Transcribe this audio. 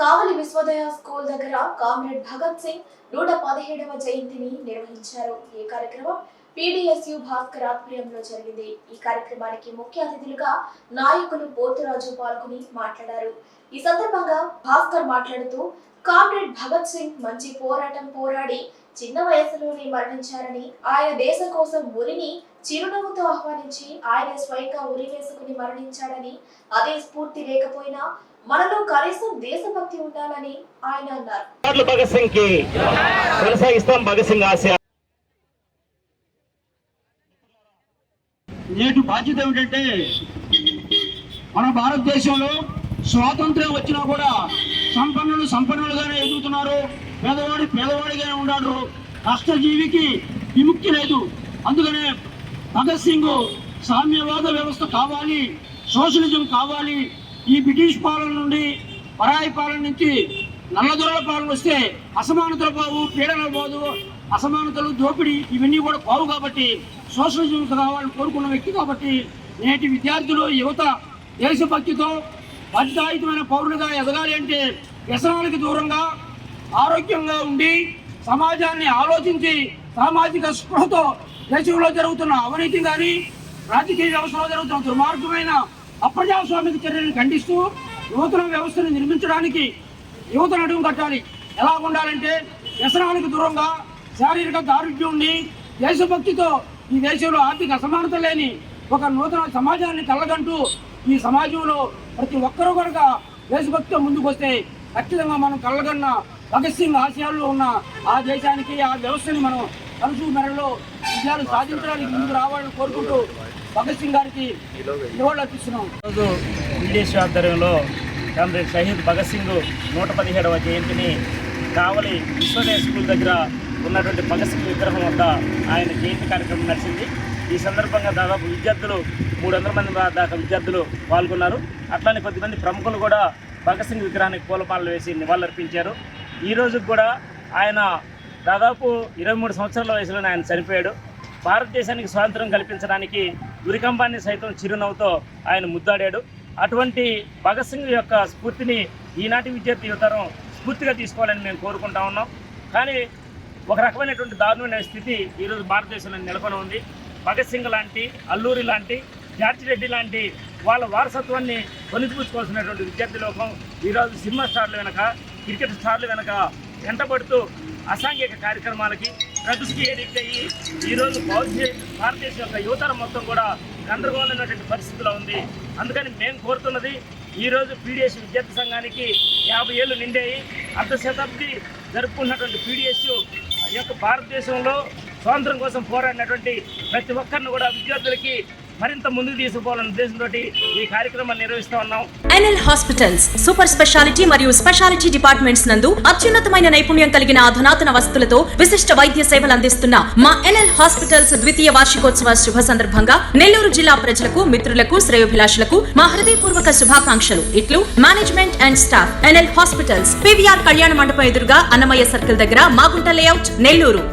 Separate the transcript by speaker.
Speaker 1: కావలి Vishwodaya school దగ్గర comrade Bhagat Singh నూట పదిహేడవ జయంతిని నిర్వహించారు. ఈ కార్యక్రమం పీడిఎస్యు భాస్కర్ ఆధ్వర్యంలో జరిగింది. ఈ కార్యక్రమానికి ముఖ్య అతిథులుగా నాయకులు పోతురాజు పాల్గొని మాట్లాడారు. ఈ సందర్భంగా భాస్కర్ మాట్లాడుతూ కామ్రేడ్ భగత్ సింగ్ మంచి పోరాటం పోరాడి చిన్న వయసులోనే మరణించారని ఆయన దేశం కోసం ఉరిని చిరునవ్వుతో ఆహ్వానించి ఆయన స్వయంగా ఉరి వేసుకుని మరణించాడని అదే స్ఫూర్తి లేకపోయినా మనలో కనీసం దేశభక్తి ఉండాలని ఆయన అన్నారు.
Speaker 2: భగత్ సింగ్కి కొనసాగిస్తాం భగత్ సింగ్ ఆశయ
Speaker 3: నేటి బాధ్యత ఏమిటంటే మన భారతదేశంలో స్వాతంత్ర్యం వచ్చినా కూడా సంపన్నులు సంపన్నులుగానే ఎదుగుతున్నారు. పేదవాడి పేదవాడిగానే ఉన్నాడు కష్టజీవికి విముక్తి లేదు. అందుకనే భగత్ సింగ్ సామ్యవాద వ్యవస్థ కావాలి సోషలిజం కావాలి ఈ బ్రిటిష్ పాలన నుండి పరాయి పాలన నుంచి నల్లదొరల పాలన వస్తే అసమానతలు పోవు పీడనలు పోదు అసమానతలు దోపిడీ ఇవన్నీ కూడా పోవు కాబట్టి సోషలిజం కావాలని కోరుకున్న వ్యక్తి కాబట్టి నేటి విద్యార్థులు యువత దేశభక్తితో బాధ్యతాయుతమైన పౌరులుగా ఎదగాలి అంటే వ్యసనాలకు దూరంగా ఆరోగ్యంగా ఉండి సమాజాన్ని ఆలోచించి సామాజిక స్పృహతో దేశంలో జరుగుతున్న అవినీతి కానీ రాజకీయ వ్యవస్థలో జరుగుతున్న దుర్మార్గమైన అప్రజాస్వామిక చర్యలను ఖండిస్తూ నూతన వ్యవస్థను నిర్మించడానికి యువతను అడుగు కట్టాలి ఎలా ఉండాలంటే వ్యసనాలకు దూరంగా శారీరక దారుఢ్యం ఉండి దేశభక్తితో ఈ దేశంలో ఆర్థిక అసమానత లేని ఒక నూతన సమాజాన్ని కలగంటూ ఈ సమాజంలో ప్రతి ఒక్కరూ కనుక దేశభక్తితో ముందుకొస్తే ఖచ్చితంగా మనం కళ్ళగన్న భగత్ సింగ్ ఆశయాల్లో ఉన్న ఆ దేశానికి ఆ వ్యవస్థని మనం కలుసు మెరలో విజయాలు సాధించడానికి ముందుకు రావాలని కోరుకుంటూ భగత్ సింగ్ గారికి నివాళులు అర్పిస్తున్నాం.
Speaker 2: రోజు విదేశీ ఆధ్వర్యంలో కామ్రేడ్ షహీద్ భగత్ సింగ్ నూట పదిహేడవ జయంతిని కావలి విశ్వోదయ స్కూల్ దగ్గర ఉన్నటువంటి భగత్ సింగ్ విగ్రహం వద్ద ఆయన జయంతి కార్యక్రమం నడిచింది. ఈ సందర్భంగా దాదాపు విద్యార్థులు మూడు వందల మంది దాకా విద్యార్థులు పాల్గొన్నారు. అట్లానే కొద్దిమంది ప్రముఖులు కూడా భగత్ సింగ్ విగ్రహానికి పూలమాలలు వేసి నివాళులర్పించారు. ఈ రోజుకి కూడా ఆయన దాదాపు ఇరవై మూడు సంవత్సరాల వయసులోనే ఆయన చనిపోయాడు. భారతదేశానికి స్వాతంత్రం కల్పించడానికి గురికంబాన్ని సైతం చిరునవ్వుతో ఆయన ముద్దాడాడు. అటువంటి భగత్ సింగ్ యొక్క స్ఫూర్తిని ఈనాటి విద్యార్థి యువతరం స్ఫూర్తిగా తీసుకోవాలని మేము కోరుకుంటా ఉన్నాం. కానీ ఒక రకమైనటువంటి దారుణమైన స్థితి ఈరోజు భారతదేశంలో నెలకొని ఉంది. భగత్ సింగ్ లాంటి అల్లూరి లాంటి జార్జి రెడ్డి లాంటి వాళ్ళ వారసత్వాన్ని కొనిపుచ్చుకోవాల్సినటువంటి విద్యార్థి లోకం ఈరోజు సినిమా స్టార్లు వెనక క్రికెట్ స్టార్లు వెనక వెంటబడుతూ అసాంఘిక కార్యక్రమాలకి డ్రగ్స్కి ఎడిక్ట్ అయ్యి ఈరోజు భవిష్య భారతదేశం యొక్క యువతరం మొత్తం కూడా గందరగోళమైనటువంటి పరిస్థితిలో ఉంది. అందుకని మేము కోరుతున్నది ఈరోజు పీడిఎస్ విద్యార్థి సంఘానికి యాభై ఏళ్ళు నిండాయి. అర్ధ శతాబ్ది జరుపుకున్నటువంటి పీడిఎస్ ఈ యొక్క భారతదేశంలో స్వాతంత్రం కోసం పోరాడినటువంటి ప్రతి ఒక్కరిని కూడా విద్యార్థులకి మరింత ముందుకు తీసుకుపోవాలనే ఉద్దేశంతో ఈ కార్యక్రమాన్ని నిర్వహిస్తూ ఉన్నాం.
Speaker 4: ఎన్ఎల్ హాస్పిటల్స్ సూపర్ స్పెషాలిటీ మరియు స్పెషాలిటీ డిపార్ట్మెంట్స్ నందు అత్యున్నతమైన నైపుణ్యం కలిగిన అధునాతన వస్తువులతో విశిష్ట వైద్య సేవలు అందిస్తున్న మా ఎన్ఎల్ హాస్పిటల్స్ ద్వితీయ వార్షికోత్సవ శుభ సందర్భంగా నెల్లూరు జిల్లా ప్రజలకు మిత్రులకు శ్రేయోభిలాషులకు మా హృదయపూర్వక శుభాకాంక్షలు. ఇట్లు management and staff NL hospitals PVR కళ్యాణ మండపం ఎదురుగా అన్నమయ్య సర్కిల్ దగ్గర మాగుంట లేఅవుట్ నెల్లూరు.